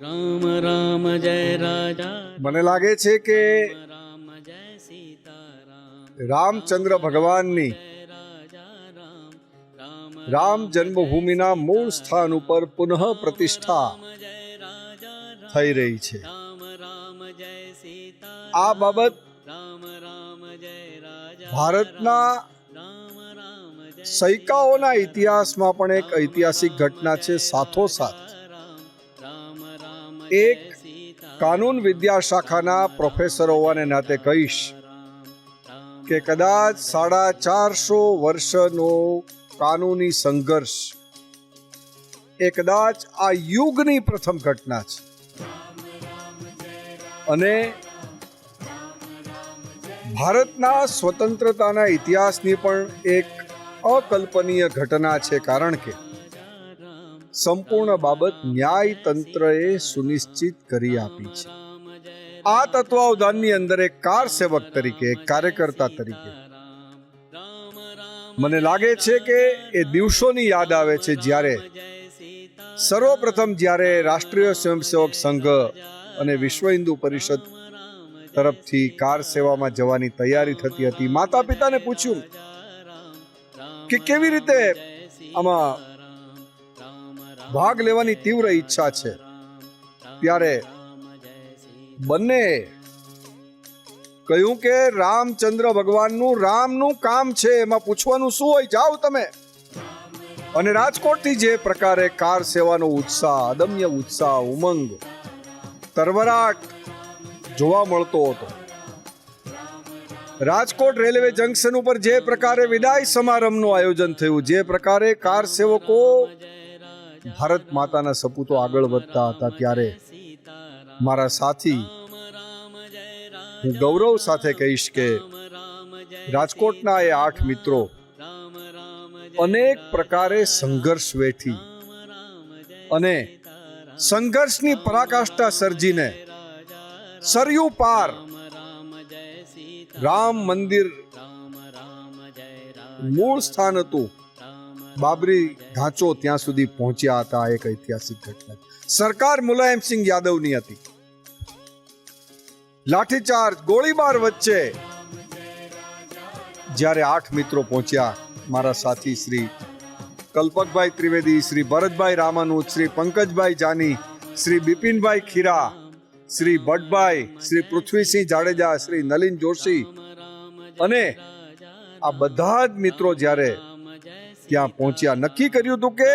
રામ રામ જય રાજા મને લાગે છે કે રામચંદ્ર ભગવાનની રામ જન્મભૂમિના મૂળ સ્થાન ઉપર પુનઃ પ્રતિષ્ઠા થઈ રહી છે. આ બાબત ભારતના સૈકાઓના ઇતિહાસમાં પણ એક ઐતિહાસિક ઘટના છે સાથોસાથ. એક કાનૂન વિદ્યા શાખાના પ્રોફેસર હોવાને નાતે કહીશ કે કદાચ સાડા ચારસો વર્ષનો કાનૂની સંઘર્ષ એ કદાચ આ યુગની પ્રથમ ઘટના છે. અને ભારતના સ્વતંત્રતાના ઇતિહાસની પણ એક અકલ્પનીય ઘટના છે કારણ કે સંપૂર્ણ બાબત ન્યાય તંત્રએ સુનિશ્ચિત કરી આપી છે. આ તત્વાવધાનની અંદર એક કાર સેવક તરીકે કાર્યકર્તા તરીકે. મને લાગે છે કે એ દિવસોની યાદ આવે છે જ્યારે સર્વપ્રથમ જ્યારે રાષ્ટ્રીય સ્વયંસેવક સંઘ અને વિશ્વ હિન્દુ પરિષદ તરફથી કાર સેવામાં જવાની તૈયારી થતી હતી માતા પિતાને પૂછ્યું કે કેવી રીતે આમાં ભાગ લેવાની તીવ્ર ઈચ્છા છે. ત્યારે બંને કહ્યું કે રામચંદ્ર ભગવાનનું રામનું કામ છે, એમાં પૂછવાનું શું હોય જાઓ તમે. અને રાજકોટથી જે પ્રકારે કાર સેવાનો ઉત્સાહ, અદમ્ય ઉત્સાહ, ઉમંગ, તરવરાટ જોવા મળતો હતો. રાજકોટ રેલવે જંકશન ઉપર જે પ્રકારે વિદાય સમારંભનું આયોજન થયું, જે પ્રકારે કાર સેવકો ભારત માતાના સપૂતો આગળ વધતા હતા ત્યારે મારા સાથી, હું ગૌરવ સાથે કહીશ કે રાજકોટના એ આઠ મિત્રો અનેક પ્રકારે સંઘર્ષ વેઠી અને સંઘર્ષની પરાકાષ્ઠા સર્જીને સરયુ પાર રામ મંદિર મૂળ સ્થાન હતું. બાબરી ઢાંચો ત્યાં સુધી પહોંચ્યા હતા એક ઐતિહાસિક ઘટના. સરકાર મુલાયમસિંહ યાદવની હતી. લાઠીચાર્જ ગોળીબાર વચ્ચે જ્યારે આઠ મિત્રો પહોંચ્યા, મારા સાથી શ્રી કલ્પકભાઈ ત્રિવેદી, શ્રી ભરતભાઈ રામાનુજ, શ્રી પંકજભાઈ જાની, શ્રી બિપિનભાઈ ખીરા, શ્રી ભટ્ટભાઈ, શ્રી પૃથ્વીસિંહ જાડેજા, શ્રી નલિન જોશી અને આ બધા જ મિત્રો જ્યારે ત્યાં પહોંચ્યા. નક્કી કર્યું હતું કે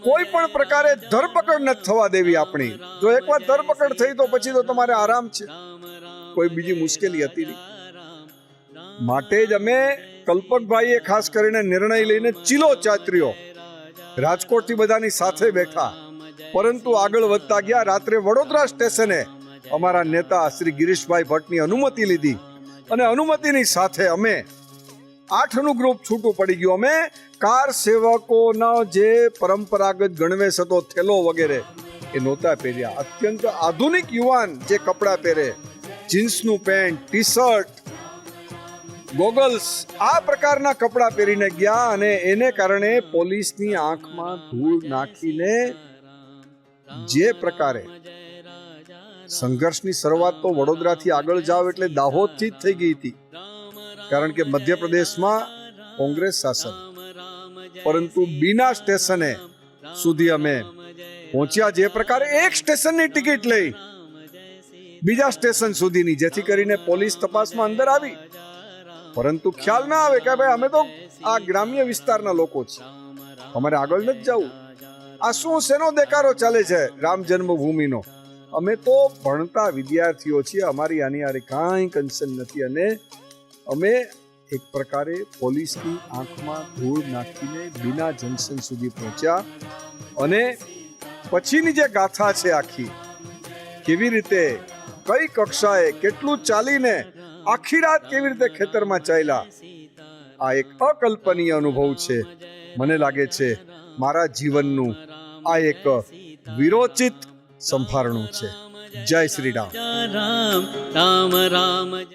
કોઈ પણ પ્રકારે ધરપકડ નથી થવા દેવી આપણી. જો એકવાર ધરપકડ થઈ તો પછી તો તમારે આરામ છે. કોઈ બીજી મુશ્કેલી હતી નહીં. માટે જ અમે કલ્પકભાઈએ ખાસ કરીને નિર્ણય લઈને ચીલો ચાતર્યો. રાજકોટથી બધાની સાથે બેઠા. પરંતુ આગળ વધતા ગયા. રાત્રે વડોદરા સ્ટેશને અમારા નેતા શ્રી ગિરીશભાઈ ભટ્ટની અનુમતિ લીધી. અને અનુમતિની સાથે અમે આઠનું ગ્રુપ છૂટું પડી ગયું. અમે કાર સેવકોનો જે પરંપરાગત ગણવેશ હતો, થેલો વગેરે, એ નહોતા પહેર્યા. અત્યંત આધુનિક યુવાન જે કપડાં પહેરે, જીન્સનું પેન્ટ ટી શર્ટ ગોગલ્સ, આ પ્રકારના કપડાં પહેરીને ગયા અને એને કારણે પોલીસની આંખમાં ધૂળ નાખીને જે પ્રકારે સંઘર્ષની શરૂઆત તો વડોદરાથી આગળ જાવ એટલે દાહોદથી જ થઈ ગઈ હતી. કારણ કે મધ્યપ્રદેશમાં કોંગ્રેસ શાસન. પરંતુ બીના સ્ટેશને સુધી અમે પહોંચ્યા જે પ્રકારે એક સ્ટેશનની ટિકિટ લઈ બીજા સ્ટેશન સુધીની, જેથી કરીને પોલીસ તપાસમાં અંદર આવી. પરંતુ ખ્યાલ ના આવે કે ભાઈ અમે તો આ ગ્રામ્ય વિસ્તારના લોકો છે અમારે આગળ નથી જવું. આ શું શેનો દેકારો ચાલે છે રામ જન્મભૂમિનો? અમે તો ભણતા વિદ્યાર્થીઓ છીએ, અમારી આની આરે કાંઈ કન્સર્ન નથી. અને અમે એક પ્રકારે પોલીસની આંખમાં ધૂળ નાખીને બીના જંકશન સુધી પહોંચ્યા અને પછીની જે ગાથા છે આખી કેવી રીતે કઈ કક્ષાએ કેટલું ચાલીને આખી રાત કેવી રીતે ખેતરમાં ચાલ્યા આ એક અકલ્પનીય અનુભવ છે મને લાગે છે મારા જીવનનું આ એક વિરોચિત સંભારણું છે જય શ્રી રામ રામ રામ રામ